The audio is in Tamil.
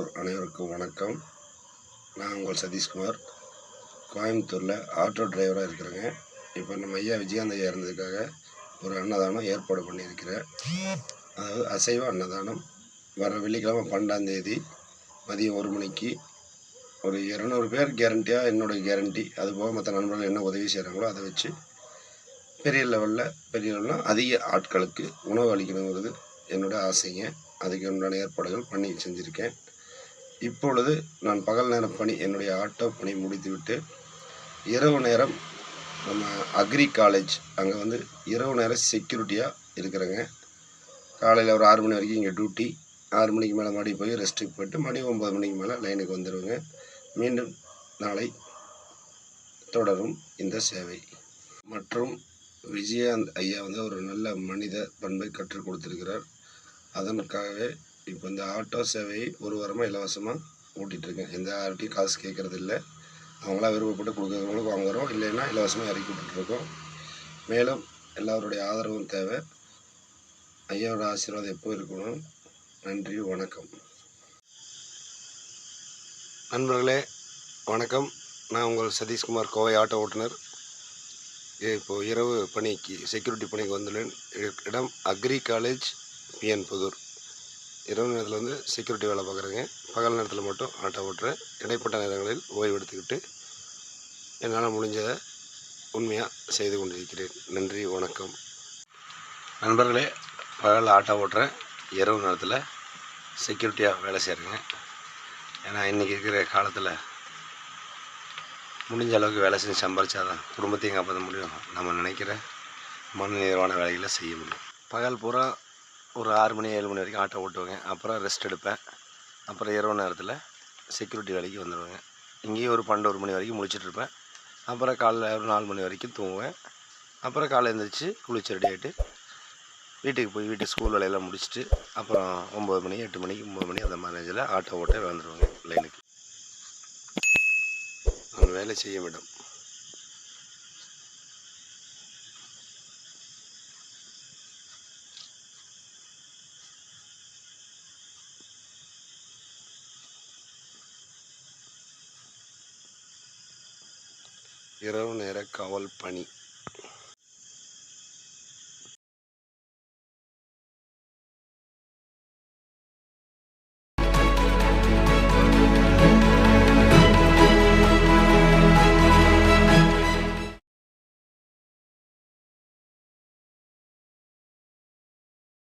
அனைவருக்கும் வணக்கம். நான் உங்கள் சதீஷ்குமார். கோயம்புத்தூரில் ஆட்டோ டிரைவராக இருக்கிறேங்க. இப்போ நம்ம ஐயா விஜயகாந்த் ஐயா இருந்ததுக்காக ஒரு அன்னதானம் ஏற்பாடு பண்ணியிருக்கிறேன். அதாவது அசைவ அன்னதானம். வர வெள்ளிக்கிழமை பன்னெண்டாந்தேதி மதியம் ஒரு மணிக்கு ஒரு இரநூறு பேர் கேரண்டியாக என்னோட கேரண்டி அது போக மற்ற நண்பர்கள் என்ன உதவி செய்கிறாங்களோ அதை வச்சு பெரிய லெவலில் பெரிய லெவலில் அதிக ஆட்களுக்கு உணவு அளிக்கணுங்கிறது என்னோட ஆசைங்க. அதுக்கு உண்டான ஏற்பாடுகள் பண்ணி செஞ்சுருக்கேன் இப்பொழுது நான் பகல் நேர பணி என்னுடைய ஆட்டோ பணி முடித்துவிட்டு இரவு நேரம் நம்ம அக்ரி காலேஜ் அங்கே வந்து இரவு நேரம் செக்யூரிட்டியாக இருக்கிறேங்க. காலையில் ஒரு ஆறு மணி வரைக்கும் இங்கே டியூட்டி ஆறு மணிக்கு மேலே மறுபடியும் போய் ரெஸ்ட்டுக்கு போயிட்டு மறுபடியும் ஒம்பது மணிக்கு மேலே லைனுக்கு வந்துடுவேங்க மீண்டும் நாளை தொடரும் இந்த சேவை. மற்றும் விஜயகாந்த் ஐயா வந்து ஒரு நல்ல மனித பண்பை கற்றுக் கொடுத்திருக்கிறார். அதற்காகவே இப்போ இந்த ஆட்டோ சேவையை ஒரு வாரமாக இலவசமாக ஓட்டிகிட்ருக்கேன். எந்த யார்கிட்டையும் காசு கேட்குறது இல்லை அவங்களா விருப்பப்பட்டு கொடுக்குறவங்களுக்கு வாங்குகிறோம் இல்லைன்னா இலவசமாக இறக்கி விட்டுட்ருக்கோம் மேலும் எல்லோருடைய ஆதரவும் தேவை. ஐயாவோட ஆசீர்வாதம் எப்போ இருக்கணும். நன்றி வணக்கம். நண்பர்களே வணக்கம். நான் உங்கள் சதீஷ்குமார் கோவை ஆட்டோ ஓட்டுநர். இப்போது இரவு பணிக்கு செக்யூரிட்டி பணிக்கு வந்துள்ளேன். இடம் அக்ரி காலேஜ் பிஎன் புதூர். இரவு நேரத்தில் வந்து செக்யூரிட்டி வேலை பார்க்குறேங்க பகல் நேரத்தில் மட்டும் ஆட்டோ ஓட்டுறேன் இடைப்பட்ட நேரங்களில் ஓய்வு எடுத்துக்கிட்டு என்னால் முடிஞ்சதை உண்மையாக செய்து கொண்டிருக்கிறேன். நன்றி வணக்கம். நண்பர்களே பகல் ஆட்டோ ஓட்டுறேன் இரவு நேரத்தில் செக்யூரிட்டியாக வேலை செய்கிறேங்க ஏன்னா இன்றைக்கி இருக்கிற காலத்தில் முடிஞ்ச அளவுக்கு வேலை செஞ்சு சம்பாரிச்சாதான் குடும்பத்தையும் காப்பாற்ற முடியும். நம்ம நினைக்கிற மன நிறைவான வேலைகளை செய்ய முடியும். பகல் பூரா ஒரு ஆறு மணி ஏழு மணி வரைக்கும் ஆட்டோ ஓட்டுவேங்க. அப்புறம் ரெஸ்ட் எடுப்பேன். அப்புறம் இரவு நேரத்தில் செக்யூரிட்டி வேலைக்கு வந்துடுவேங்க இங்கேயும் ஒரு பன்னெண்டு ஒரு மணி வரைக்கும் முழிச்சிட்டு இருப்பேன். அப்புறம் காலைல ஒரு நாலு மணி வரைக்கும் தூங்குவேன். அப்புறம் காலை எழுந்திரிச்சு குளிச்சு ரெடி ஆகிட்டு வீட்டுக்கு போய் வீட்டு ஸ்கூல் வேலையெல்லாம் முடிச்சுட்டு அப்புறம் ஒம்பது மணி எட்டு மணிக்கு ஒம்பது மணி அந்த மாதிரி ஆட்டோ ஓட்ட வந்துடுவாங்க லைனுக்கு நாங்கள் வேலை செய்யும் இடம் இரவு நேர காவல் பணி.